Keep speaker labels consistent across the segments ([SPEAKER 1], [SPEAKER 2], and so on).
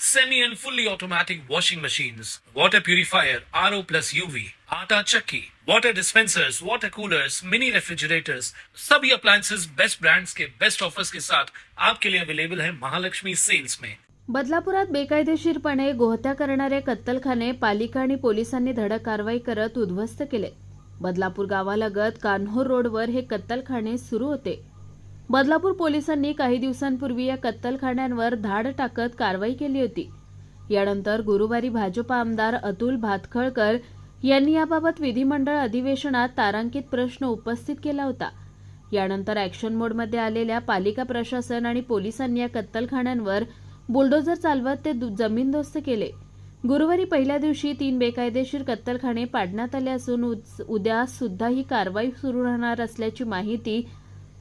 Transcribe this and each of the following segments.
[SPEAKER 1] semi and fully automatic washing machines, water purifier, RO plus UV, आटा चक्की, water dispensers, water coolers, mini refrigerators, सभी appliances. Best brands के best offers के साथ आपके लिए अवेलेबल है महालक्ष्मी सेल्स में
[SPEAKER 2] बदलापुरात बेकायदेशीरपणे गोहत्या करणारे कत्तलखाने पालिका आणि पोलिसांनी धडक कारवाई करत उद्ध्वस्त केले. बदलापूर गावालगत कान्होर रोडवर हे कत्तलखाने सुरू होते. बदलापूर पोलिसांनी काही दिवसांपूर्वी या कत्तलखान्यांवर धाड टाकत कारवाई केली होती. यानंतर गुरुवारी भाजपा आमदार अतुल भातखळकर यांनी याबाबत विधिमंडळ अधिवेशनात तारांकित प्रश्न उपस्थित केला होता. यानंतर ॲक्शन मोडमध्ये आलेल्या पालिका प्रशासन आणि पोलिसांनी या कत्तलखान्यांवर बुलडोझर चालवत ते जमीनदोस्त केले. गुरुवारी पहिल्या दिवशी तीन बेकायदेशीर कत्तलखाने पाडण्यात आले असून उद- उद्या सुद्धा ही कारवाई सुरू राहणार असल्याची माहिती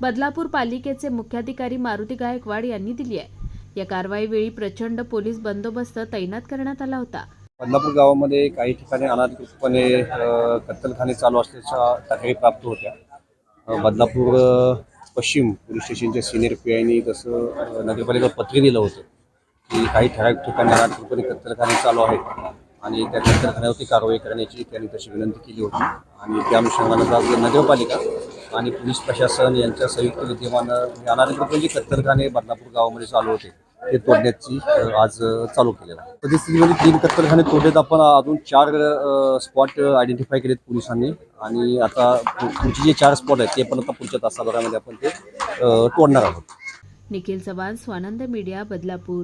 [SPEAKER 2] बदलापूर पालिकेचे मुख्याधिकारी मारुती गायकवाड यांनी दिली आहे. या कारवाईवेळी प्रचंड पोलीस बंदोबस्त तैनात करण्यात आला होता.
[SPEAKER 3] बदलापूर गावामध्ये काही ठिकाणी अनाधिकृतपणे कत्तलखाने चालू असल्याच्या तक्रारी प्राप्त होत्या. बदलापूर पश्चिम पोलीस स्टेशनच्या सिनियर पी आयनी तसं नगरपालिकेला पत्र दिलं होतं की काही ठराविक ठिकाणी अनाधिकृतपणे कत्तलखाने चालू आहेत. आणि त्या कत्तलखान्यावरती कारवाई करण्याची त्यांनी तशी विनंती केली होती. आणि त्या अनुषंगानं आज नगरपालिका आणि पोलीस प्रशासन यांच्या संयुक्त विद्यमानं हे अनाधिकृतपणे जे कत्तरखाने बदलापूर गावामध्ये चालू होते ते तोडण्याची आज चालू केलेलं आहे. परिस्थितीमध्ये तीन कत्तरखाने तोडलेत. आपण अजून चार स्पॉट आयडेंटिफाय केलेत पोलिसांनी. आणि आता पुढचे जे चार स्पॉट आहेत ते पण आता पुढच्या तासाभरामध्ये आपण ते तोडणार आहोत.
[SPEAKER 2] निखिल चव्हाण स्वानंद मीडिया बदलापूर.